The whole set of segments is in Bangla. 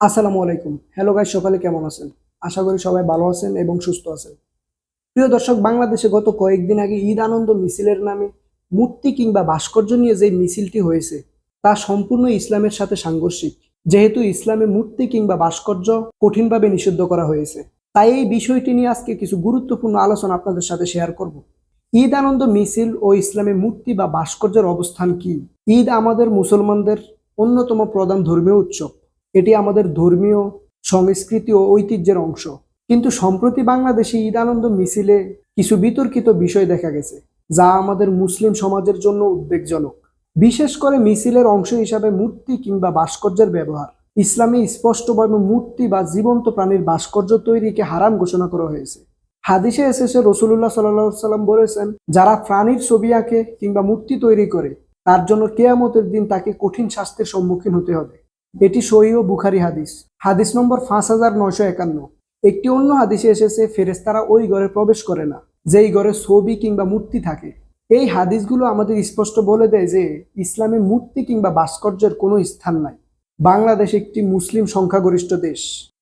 আসসালামু আলাইকুম। হ্যালো গাইস সকালে কেমন আছেন? আশা করি সবাই ভালো আছেন এবং সুস্থ আছেন। প্রিয় দর্শক, বাংলাদেশে গত কয়েকদিন আগে ঈদ আনন্দ মিছিলের নামে মূর্তি কিংবা ভাস্কর্য নিয়ে যে মিছিলটি হয়েছে, তা সম্পূর্ণ ইসলামের সাথে সাংঘর্ষিক। যেহেতু ইসলামে মূর্তি কিংবা ভাস্কর্য কঠিনভাবে নিষিদ্ধ করা হয়েছে, তাই এই বিষয়টি নিয়ে আজকে কিছু গুরুত্বপূর্ণ আলোচনা আপনাদের সাথে শেয়ার করব। ঈদ আনন্দ মিছিল ও ইসলামে মূর্তি বা ভাস্কর্যের অবস্থান কি? ঈদ আমাদের মুসলমানদের অন্যতম প্রধান ধর্মীয় উৎসব। এটি আমাদের ধর্মীয়, সংস্কৃতি ও ঐতিহ্যের অংশ। কিন্তু সম্প্রতি বাংলাদেশে ঈদ আনন্দ মিছিলে কিছু বিতর্কিত বিষয় দেখা গেছে, যা আমাদের মুসলিম সমাজের জন্য উদ্বেগজনক। বিশেষ করে মিছিলের অংশ হিসাবে মূর্তি কিংবা ভাস্কর্যের ব্যবহার। ইসলামে স্পষ্টভাবে মূর্তি বা জীবন্ত প্রাণীর ভাস্কর্য তৈরিকে হারাম ঘোষণা করা হয়েছে। হাদিসে এসেছে রসুল্লাহ সাল্লাহ সাল্লাম বলেছেন, যারা প্রাণীর ছবি আঁকে কিংবা মূর্তি তৈরি করে, তার জন্য কেয়ামতের দিন তাকে কঠিন শাস্তির সম্মুখীন হতে হবে। এটি সহি ও বুখারি হাদিস। হাদিস নম্বর পাঁচ হাজার নয়শো একান্ন। একটি অন্য হাদিসে এসেছে ফেরেস্তারা ওই ঘরে প্রবেশ করে না, যেই ঘরে ছবি কিংবা মূর্তি থাকে। এই হাদিসগুলো আমাদের স্পষ্ট বলে দেয় যে, ইসলামে মূর্তি কিংবা ভাস্কর্যের কোনো স্থান নাই। বাংলাদেশ একটি মুসলিম সংখ্যাগরিষ্ঠ দেশ।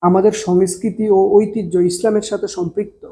আমাদের সংস্কৃতি ও ঐতিহ্য ইসলামের সাথে সম্পৃক্ত।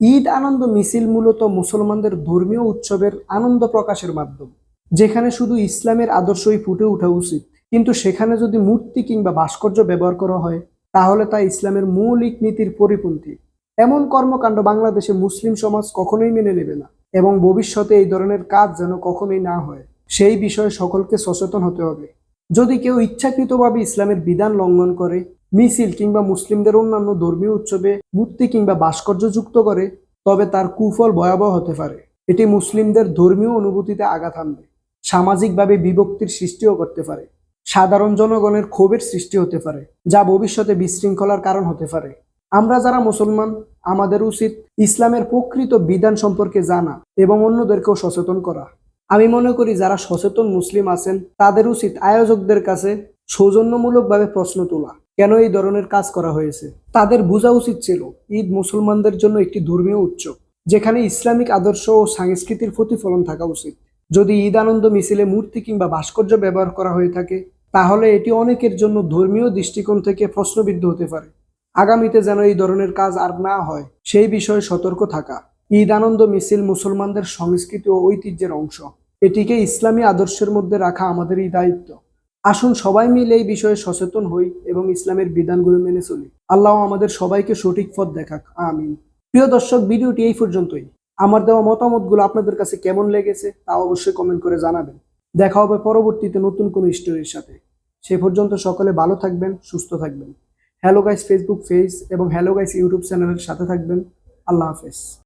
ঈদ আনন্দ মিছিল মূলত মুসলমানদের ধর্মীয় উৎসবের আনন্দ প্রকাশের মাধ্যম, যেখানে শুধু ইসলামের আদর্শই ফুটে ওঠা উচিত। কিন্তু সেখানে যদি মূর্তি কিংবা ভাস্কর্য ব্যবহার করা হয়, তাহলে তা ইসলামের মৌলিক নীতির পরিপন্থী। এমন কর্মকাণ্ড বাংলাদেশে মুসলিম সমাজ কখনোই মেনে নেবে না এবং ভবিষ্যতে এই ধরনের কাজ যেন কখনোই না হয়, সেই বিষয়ে সকলকে সচেতন হতে হবে। যদি কেউ ইচ্ছাকৃতভাবে ইসলামের বিধান লঙ্ঘন করে, মিছিল কিংবা মুসলিমদের অন্যান্য ধর্মীয় উৎসবে মূর্তি কিংবা ভাস্কর্য যুক্ত করে, তবে তার কুফল ভয়াবহ হতে পারে। এটি মুসলিমদের ধর্মীয় অনুভূতিতে আঘাত আনবে, সামাজিকভাবে বিভক্তির সৃষ্টিও করতে পারে। সাধারণ জনগণের ক্ষোভের সৃষ্টি হতে পারে, যা ভবিষ্যতে বিশৃঙ্খলার কারণ হতে পারে। আমরা যারা মুসলমান, আমাদের উচিত ইসলামের প্রকৃত বিধান সম্পর্কে জানা এবং অন্যদেরকেও সচেতন করা। আমি মনে করি যারা সচেতন মুসলিম আছেন, তাদের উচিত আয়োজকদের কাছে সৌজন্যমূলকভাবে প্রশ্ন তোলা, কেন এই ধরনের কাজ করা হয়েছে? তাদের বোঝা উচিত ছিল, ঈদ মুসলমানদের জন্য একটি ধর্মীয় উৎসব, যেখানে ইসলামিক আদর্শ ও সংস্কৃতির প্রতিফলন থাকা উচিত। যদি ঈদ আনন্দ মিছিলে মূর্তি কিংবা ভাস্কর্য ব্যবহার করা হয়ে থাকে তাহলে এটি অনেকের জন্য ধর্মীয় দৃষ্টিকোণ থেকে প্রশ্নবিদ্ধ হতে পারে। আগামীতে যেন এই ধরনের কাজ আর না হয়, সেই বিষয়ে সতর্ক থাকা। ঈদ আনন্দ মিছিল মুসলমানদের সংস্কৃতি ও ঐতিহ্যের অংশ। এটিকে ইসলামী আদর্শের মধ্যে রাখা আমাদেরই দায়িত্ব। আসুন সবাই মিলে এই বিষয়ে সচেতন হই এবং ইসলামের বিধানগুলো মেনে চলি। আল্লাহ আমাদের সবাইকে সঠিক পথ দেখাক। আমিন। প্রিয় দর্শক, ভিডিওটি এই পর্যন্তই। আমার দেওয়া মতামতগুলো আপনাদের কাছে কেমন লেগেছে তা অবশ্যই কমেন্ট করে জানাবেন। দেখা হবে পরবর্তীতে নতুন কোনো স্টোরির সাথে। সে পর্যন্ত সকলে ভালো থাকবেন, সুস্থ থাকবেন। হ্যালো গাইস ফেসবুক পেজ এবং হ্যালো গাইস ইউটিউব চ্যানেলের সাথে থাকবেন। আল্লাহ হাফেজ।